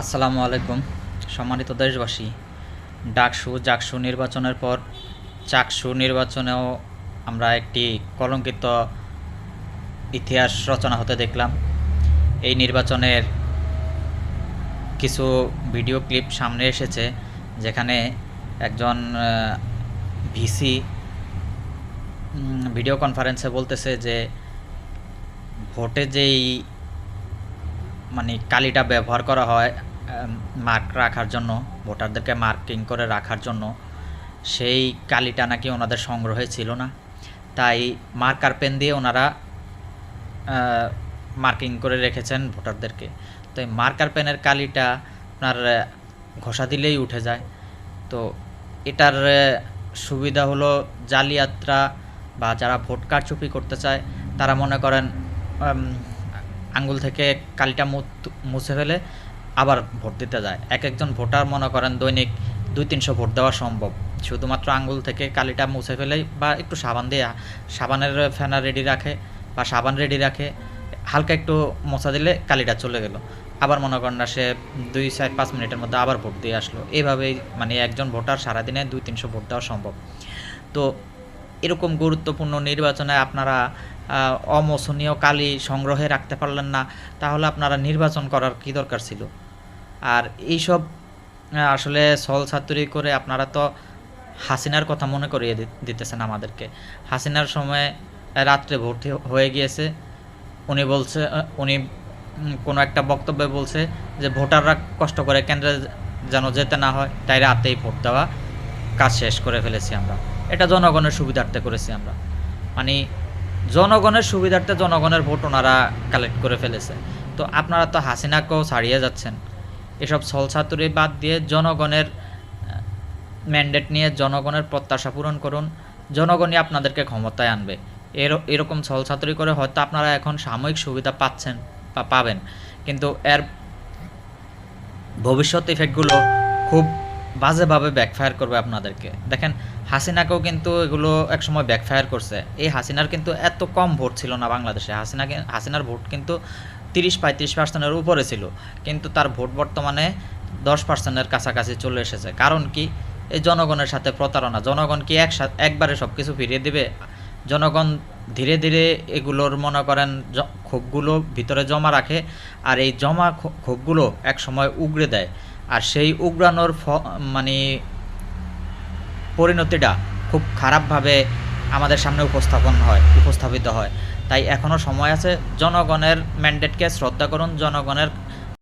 আসসালামু আলাইকুম। সম্মানিত দেশবাসী, ডাকসু জাকসু নির্বাচনের পর চাকসু নির্বাচনেও আমরা একটি কলঙ্কিত ইতিহাস রচনা হতে দেখলাম। এই নির্বাচনের কিছু ভিডিও ক্লিপ সামনে এসেছে, যেখানে একজন ভিসি ভিডিও কনফারেন্সে বলতেছে যে, ভোটে যেই মানে কালিটা ব্যবহার করা হয় মার্ক রাখার জন্য, ভোটারদেরকে মার্কিং করে রাখার জন্য। সেই কালিটা নাকি ওনাদের সংগ্রহে ছিল না। তাই মার্কার পেন দিয়ে ওনারা মার্কিং করে রেখেছেন ভোটারদেরকে। তো এই মার্কার পেনের কালিটা আপনার ঘষা দিলেই উঠে যায়। তো এটার সুবিধা হলো জালিয়াতরা বা যারা ভোট কারচুপি করতে চায়, তারা মনে করেন আঙ্গুল থেকে কালিটা মুছে ফেলে আবার ভোট দিতে যায়। এক একজন ভোটার মনে করেন দৈনিক দুই তিনশো ভোট দেওয়া সম্ভব। শুধুমাত্র আঙ্গুল থেকে কালিটা মুছে ফেলে বা একটু সাবান দিয়ে, সাবানের ফেনা রেডি রাখে বা সাবান রেডি রাখে, হালকা একটু মোছা দিলে কালিটা চলে গেল। আবার মনে করেন না সে দুই চার পাঁচ মিনিটের মধ্যে আবার ভোট দিয়ে আসলো। এইভাবেই মানে একজন ভোটার সারাদিনে দুই তিনশো ভোট দেওয়া সম্ভব। তো এরকম গুরুত্বপূর্ণ নির্বাচনে আপনারা আহ, অমোচনীয় কালি সংগ্রহে রাখতে পারলেন না তাহলে আপনারা নির্বাচন করার কি দরকার ছিল? আর এইসব আসলে সল ছাত্রী করে আপনারা তো হাসিনার কথা মনে করিয়ে দিতেছেন আমাদেরকে। হাসিনার সময় রাত্রে ভর্তি হয়ে গিয়েছে। উনি বলছে উনি কোনো একটা বক্তব্যে বলছে যে ভোটাররা কষ্ট করে কেন্দ্রে যেন যেতে না হয় তাই রাতেই ভোট দেওয়া কাজ শেষ করে ফেলেছি আমরা। এটা জনগণের সুবিধার্থে করেছি আমরা। মানে জনগণের সুবিধার্থে জনগণের ভোট ওনারা কালেক্ট করে ফেলেছে। তো আপনারা তো হাসিনাকেও ছাড়িয়ে যাচ্ছেন। এসব ছলছাতুরি বাদ দিয়ে জনগণের ম্যান্ডেট নিয়ে জনগণের প্রত্যাশা পূরণ করুন। জনগণই আপনাদেরকে ক্ষমতায় আনবে। এর, এরকম ছলছাতুরি করে হয়তো আপনারা এখন সাময়িক সুবিধা পাচ্ছেন বা পাবেন। কিন্তু এর ভবিষ্যৎ ইফেক্টগুলো খুব বাজেভাবে ব্যাকফায়ার করবে আপনাদেরকে। দেখেন, হাসিনাকেও কিন্তু এগুলো একসময় ব্যাকফায়ার করছে। এই হাসিনার কিন্তু এত কম ভোট ছিল না বাংলাদেশে। হাসিনা হাসিনার ভোট কিন্তু তিরিশ পঁয়ত্রিশ পার্সেন্টের উপরে ছিল। কিন্তু তার ভোট বর্তমানে দশ পার্সেন্টের কাছাকাছি চলে এসেছে। কারণ কি? এই জনগণের সাথে প্রতারণা। জনগণ কি একসাথে একবারে সব কিছু ফিরিয়ে দিবে? জনগণ ধীরে ধীরে এগুলোর, মনে করেন ক্ষোভগুলো ভিতরে জমা রাখে। আর এই জমা ক্ষো- ক্ষোভগুলো এক সময় উগড়ে দেয়। আর সেই উগড়ানোর মানে পরিণতিটা খুব খারাপভাবে আমাদের সামনে উপস্থাপন হয়, উপস্থাপিত হয়। তাই এখনও সময় আছে জনগণের ম্যান্ডেটকে শ্রদ্ধা করুন, জনগণের